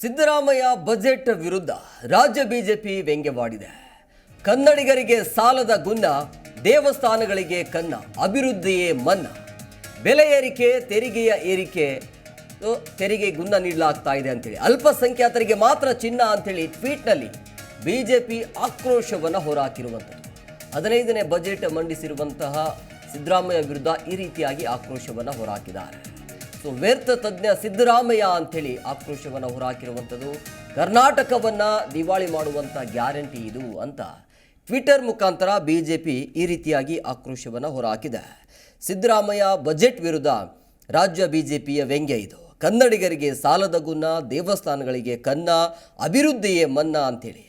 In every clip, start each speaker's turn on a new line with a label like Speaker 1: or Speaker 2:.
Speaker 1: Siddaramaiah budget ವಿರುದ್ಧ ರಾಜ್ಯ BJP ವ್ಯಂಗ್ಯವಾಡಿದೆ. ಕನ್ನಡಿಗರಿಗೆ ಸಾಲದ ಗುನ್ನ, ದೇವಸ್ಥಾನಗಳಿಗೆ ಕನ್ನ, ಅಭಿವೃದ್ಧಿಯೇ ಮನ್ನ. ಬೆಲೆ ಏರಿಕೆ, ತೆರಿಗೆಯ ಏರಿಕೆ ತೆರಿಗೆ ಗುನ್ನ ನೀಡಲಾಗ್ತಾ ಇದೆ ಅಂತೇಳಿ. ಅಲ್ಪಸಂಖ್ಯಾತರಿಗೆ ಮಾತ್ರ ಚಿನ್ನ ಅಂತೇಳಿ ಟ್ವೀಟ್ನಲ್ಲಿ ಬಿಜೆಪಿ ಆಕ್ರೋಶವನ್ನು ಹೊರಹಾಕಿರುವಂಥದ್ದು ಹದಿನೈದನೇ ಬಜೆಟ್ ಮಂಡಿಸಿರುವಂತಹ ಸಿದ್ದರಾಮಯ್ಯ ವಿರುದ್ಧ ಈ ರೀತಿಯಾಗಿ ಆಕ್ರೋಶವನ್ನು ಹೊರಹಾಕಿದ್ದಾರೆ ಸೊ ವ್ಯರ್ಥ ತಜ್ಞ ಸಿದ್ದರಾಮಯ್ಯ ಅಂಥೇಳಿ ಆಕ್ರೋಶವನ್ನು ಹೊರಹಾಕಿರುವಂಥದ್ದು ಕರ್ನಾಟಕವನ್ನು ದಿವಾಳಿ ಮಾಡುವಂಥ ಗ್ಯಾರಂಟಿ ಇದು ಅಂತ ಟ್ವಿಟರ್ ಮುಖಾಂತರ ಬಿ ಜೆ ಪಿ ಈ ರೀತಿಯಾಗಿ ಆಕ್ರೋಶವನ್ನು ಹೊರಹಾಕಿದೆ ಸಿದ್ದರಾಮಯ್ಯ ಬಜೆಟ್ ವಿರುದ್ಧ ರಾಜ್ಯ ಬಿ ಜೆ ಪಿಯ ವ್ಯಂಗ್ಯ ಇದು ಕನ್ನಡಿಗರಿಗೆ ಸಾಲದ ಗುನ್ನ ದೇವಸ್ಥಾನಗಳಿಗೆ ಕನ್ನ ಅಭಿವೃದ್ಧಿಯೇ ಮನ್ನ ಅಂತೇಳಿ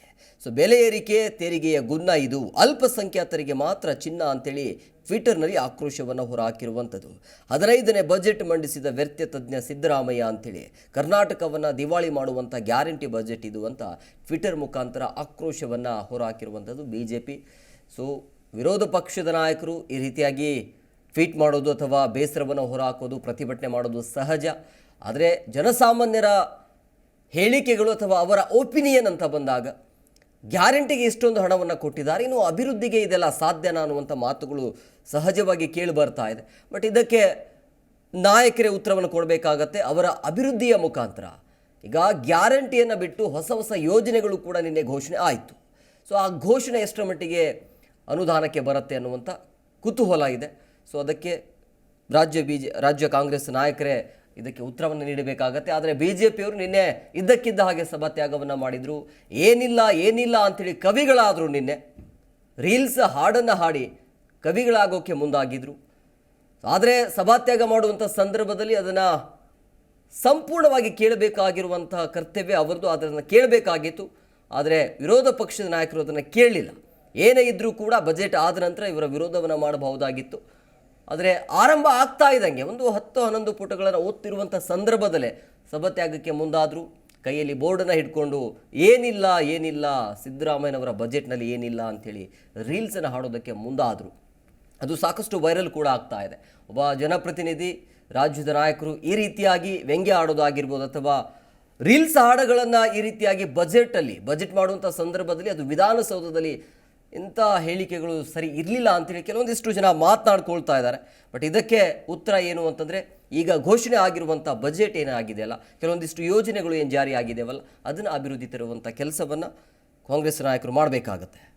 Speaker 1: ಸೊ ಬೆಲೆ ಏರಿಕೆ, ತೆರಿಗೆಯ ಗುನ್ನ ಇದು ಅಲ್ಪಸಂಖ್ಯಾತರಿಗೆ ಮಾತ್ರ ಚಿನ್ನ ಅಂತೇಳಿ ಟ್ವಿಟರ್ನಲ್ಲಿ ಆಕ್ರೋಶವನ್ನು ಹೊರಹಾಕಿರುವಂಥದ್ದು. ಹದಿನೈದನೇ ಬಜೆಟ್ ಮಂಡಿಸಿದ ವ್ಯರ್ಥ ತಜ್ಞ ಸಿದ್ದರಾಮಯ್ಯ ಅಂತೇಳಿ, ಕರ್ನಾಟಕವನ್ನು ದಿವಾಳಿ ಮಾಡುವಂಥ ಗ್ಯಾರಂಟಿ ಬಜೆಟ್ ಇದು ಅಂತ ಟ್ವಿಟರ್ ಮುಖಾಂತರ ಆಕ್ರೋಶವನ್ನು ಹೊರಹಾಕಿರುವಂಥದ್ದು ಬಿ ಜೆ ಪಿ ಸೊ, ವಿರೋಧ ಪಕ್ಷದ ನಾಯಕರು ಈ ರೀತಿಯಾಗಿ ಟ್ವೀಟ್ ಮಾಡೋದು ಅಥವಾ ಬೇಸರವನ್ನು ಹೊರಹಾಕೋದು, ಪ್ರತಿಭಟನೆ ಮಾಡೋದು ಸಹಜ. ಆದರೆ, ಜನಸಾಮಾನ್ಯರ ಹೇಳಿಕೆಗಳು ಅಥವಾ ಅವರ ಒಪಿನಿಯನ್ ಅಂತ ಬಂದಾಗ ಗ್ಯಾರಂಟಿಗೆ ಇಷ್ಟೊಂದು ಹಣವನ್ನು ಕೊಟ್ಟಿದ್ದಾರೆ. ಇನ್ನು ಅಭಿವೃದ್ಧಿಗೆ ಇದೆಲ್ಲ ಸಾಧ್ಯನಾ ಅನ್ನುವಂಥ ಮಾತುಗಳು ಸಹಜವಾಗಿ ಕೇಳಿ ಬರ್ತಾ ಇದೆ. ಬಟ್ ಇದಕ್ಕೆ ನಾಯಕರೇ ಉತ್ತರವನ್ನು ಕೊಡಬೇಕಾಗತ್ತೆ. ಅವರ ಅಭಿವೃದ್ಧಿಯ ಮುಖಾಂತರ. ಈಗ ಗ್ಯಾರಂಟಿಯನ್ನು ಬಿಟ್ಟು ಹೊಸ ಹೊಸ ಯೋಜನೆಗಳು ಕೂಡ ನಿನ್ನೆ ಘೋಷಣೆ ಆಯಿತು. ಸೊ, ಆ ಘೋಷಣೆ ಎಷ್ಟರ ಮಟ್ಟಿಗೆ ಅನುದಾನಕ್ಕೆ ಬರುತ್ತೆ ಅನ್ನುವಂಥ ಕುತೂಹಲ ಇದೆ. ಸೊ, ಅದಕ್ಕೆ ರಾಜ್ಯ ಬಿ ರಾಜ್ಯ ಕಾಂಗ್ರೆಸ್ ನಾಯಕರೇ ಇದಕ್ಕೆ ಉತ್ತರವನ್ನು ನೀಡಬೇಕಾಗತ್ತೆ. ಆದರೆ ಬಿ ಜೆ ಪಿಯವರು ನಿನ್ನೆ ಇದ್ದಕ್ಕಿದ್ದ ಹಾಗೆ ಸಭಾತ್ಯಾಗವನ್ನು ಮಾಡಿದರು. ಏನಿಲ್ಲ ಏನಿಲ್ಲ ಅಂಥೇಳಿ ಕವಿಗಳಾದರು ನಿನ್ನೆ ರೀಲ್ಸ್ ಹಾಡನ್ನು ಹಾಡಿ ಕವಿಗಳಾಗೋಕ್ಕೆ ಮುಂದಾಗಿದ್ರು. ಆದರೆ ಸಭಾತ್ಯಾಗ ಮಾಡುವಂಥ ಸಂದರ್ಭದಲ್ಲಿ ಅದನ್ನು ಸಂಪೂರ್ಣವಾಗಿ ಕೇಳಬೇಕಾಗಿರುವಂತಹ ಕರ್ತವ್ಯ ಅವರದು ಅದನ್ನು ಕೇಳಬೇಕಾಗಿತ್ತು. ಆದರೆ ವಿರೋಧ ಪಕ್ಷದ ನಾಯಕರು ಅದನ್ನು ಕೇಳಲಿಲ್ಲ. ಏನೇ ಇದ್ದರೂ ಕೂಡ ಬಜೆಟ್ ಆದ ನಂತರ ಇವರ ವಿರೋಧವನ್ನು ಮಾಡಬಹುದಾಗಿತ್ತು. ಆದರೆ ಆರಂಭ ಆಗ್ತಾ ಇದ್ದಂಗೆ ಒಂದು ಹತ್ತು ಹನ್ನೊಂದು ಪುಟಗಳನ್ನು ಓದ್ತಿರುವಂಥ ಸಂದರ್ಭದಲ್ಲೇ ಸಭತ್ಯಾಗಕ್ಕೆ ಮುಂದಾದರೂ. ಕೈಯಲ್ಲಿ ಬೋರ್ಡನ್ನು ಹಿಡ್ಕೊಂಡು ಏನಿಲ್ಲ ಏನಿಲ್ಲ, ಸಿದ್ದರಾಮಯ್ಯನವರ ಬಜೆಟ್ನಲ್ಲಿ ಏನಿಲ್ಲ ಅಂಥೇಳಿ ರೀಲ್ಸನ್ನು ಹಾಡೋದಕ್ಕೆ ಮುಂದಾದರು. ಅದು ಸಾಕಷ್ಟು ವೈರಲ್ ಕೂಡ ಆಗ್ತಾ ಇದೆ. ಒಬ್ಬ ಜನಪ್ರತಿನಿಧಿ, ರಾಜ್ಯದ ನಾಯಕರು ಈ ರೀತಿಯಾಗಿ ವ್ಯಂಗ್ಯ ಆಡೋದಾಗಿರ್ಬೋದು ಅಥವಾ ರೀಲ್ಸ್ ಹಾಡುಗಳನ್ನು ಈ ರೀತಿಯಾಗಿ ಬಜೆಟಲ್ಲಿ ಬಜೆಟ್ ಮಾಡುವಂಥ ಸಂದರ್ಭದಲ್ಲಿ ಅದು ವಿಧಾನಸೌಧದಲ್ಲಿ ಇಂಥ ಹೇಳಿಕೆಗಳು ಸರಿ ಇರಲಿಲ್ಲ ಅಂತೇಳಿ ಕೆಲವೊಂದಿಷ್ಟು ಜನ ಮಾತನಾಡ್ಕೊಳ್ತಾ ಇದ್ದಾರೆ. ಬಟ್ ಇದಕ್ಕೆ ಉತ್ತರ ಏನು ಅಂತಂದರೆ, ಈಗ ಘೋಷಣೆ ಆಗಿರುವಂಥ ಬಜೆಟ್ ಏನಾಗಿದೆಯಲ್ಲ ಕೆಲವೊಂದಿಷ್ಟು ಯೋಜನೆಗಳು ಏನು ಜಾರಿ ಆಗಿದೆವಲ್ಲ ಅದನ್ನು ಅಭಿವೃದ್ಧಿ ತರುವಂಥ ಕೆಲಸವನ್ನು ಕಾಂಗ್ರೆಸ್ ನಾಯಕರು ಮಾಡಬೇಕಾಗತ್ತೆ.